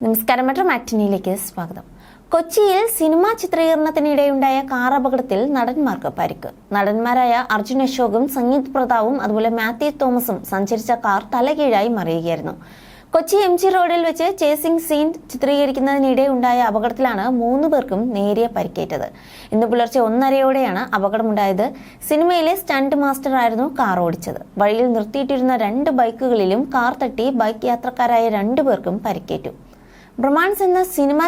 നമസ്കാരം. മെട്രോ മാറ്റിനിയിലേക്ക് സ്വാഗതം. കൊച്ചിയിൽ സിനിമാ ചിത്രീകരണത്തിനിടെയുണ്ടായ കാർ അപകടത്തിൽ നടന്മാർക്ക് പരിക്ക്. നടന്മാരായ അർജുൻ അശോകും സംഗീത് പ്രതാവും അതുപോലെ മാത്യു തോമസും സഞ്ചരിച്ച കാർ തലകീഴായി മറിയുകയായിരുന്നു. കൊച്ചി എം ജി റോഡിൽ വെച്ച് ചേസിംഗ് സീൻ ചിത്രീകരിക്കുന്നതിനിടെ ഉണ്ടായ അപകടത്തിലാണ് മൂന്ന് പേർക്കും നേരിയ പരിക്കേറ്റത്. ഇന്ന് പുലർച്ചെ ഒന്നരയോടെയാണ് അപകടമുണ്ടായത്. സിനിമയിലെ സ്റ്റണ്ട് മാസ്റ്റർ ആയിരുന്നു കാർ ഓടിച്ചത്. വഴിയിൽ നിർത്തിയിട്ടിരുന്ന രണ്ട് ബൈക്കുകളിലും കാർ തട്ടി ബൈക്ക് യാത്രക്കാരായ രണ്ടു പേർക്കും പരിക്കേറ്റു. ബ്രഹ്മാൻസ് എന്ന സിനിമ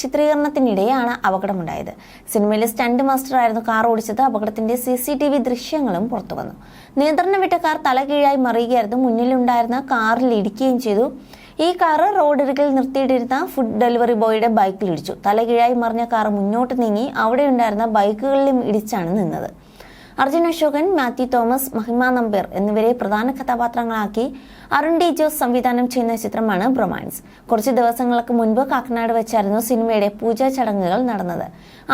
ചിത്രീകരണത്തിനിടെയാണ് അപകടമുണ്ടായത്. സിനിമയിലെ സ്റ്റണ്ട് മാസ്റ്റർ ആയിരുന്നു കാർ ഓടിച്ചത്. അപകടത്തിന്റെ സി സി ടി വി ദൃശ്യങ്ങളും പുറത്തു വന്നു. നിയന്ത്രണം വിട്ട കാർ തലകീഴായി മറിയുകയായിരുന്നു. മുന്നിലുണ്ടായിരുന്ന കാറിൽ ഇടിക്കുകയും ചെയ്തു. ഈ കാറ് റോഡരികിൽ നിർത്തിയിട്ടിരുന്ന ഫുഡ് ഡെലിവറി ബോയുടെ ബൈക്കിൽ ഇടിച്ചു. തലകീഴായി മറിഞ്ഞ കാർ മുന്നോട്ട് നീങ്ങി. അവിടെയുണ്ടായിരുന്ന ബൈക്കുകളിലും ഇടിച്ചാണ് നിന്നത്. അർജുൻ അശോകൻ മാത്യു തോമസ് മഹിമ നമ്പർ എന്നിവരെ പ്രധാന കഥാപാത്രങ്ങളാക്കി അരുൺ ഡി ജോസ് സംവിധാനം ചെയ്യുന്ന ചിത്രമാണ് ബ്രൊമാൻസ്. കുറച്ച് ദിവസങ്ങൾക്ക് മുൻപ് കാക്കനാട് വെച്ചായിരുന്നു സിനിമയുടെ പൂജാ ചടങ്ങുകൾ നടന്നത്.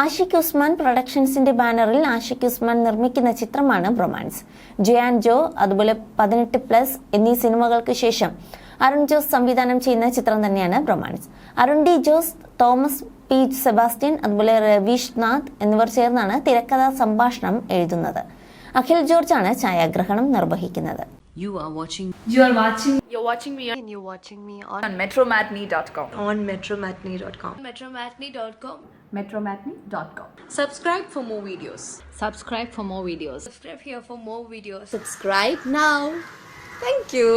ആഷിഖ് ഉസ്മാൻ പ്രൊഡക്ഷൻസിന്റെ ബാനറിൽ ആഷിഖ് ഉസ്മാൻ നിർമ്മിക്കുന്ന ചിത്രമാണ് ബ്രൊമാൻസ്. ജയാൻ ജോ അതുപോലെ പതിനെട്ട് പ്ലസ് എന്നീ സിനിമകൾക്ക് ശേഷം അരുൺ ജോസ് സംവിധാനം ചെയ്യുന്ന ചിത്രം തന്നെയാണ് bromance Arun D Jose Thomas P Sebastian അതുപോലെ രവീഷ് നാഥ് എന്നിവർ ചേർന്നാണ് തിരക്കഥ സംഭാഷണം എഴുതുന്നത് അഖിൽ ജോർജ് ആണ് ഛായാഗ്രഹണം നിർവഹിക്കുന്നത് You are watching You are watching You're watching me and you're watching me on, on metromatney.com. on metromatney.com. metromatney.com Metromatney.com. Subscribe for more videos. subscribe for more videos. subscribe here for more videos Subscribe now. Thank you.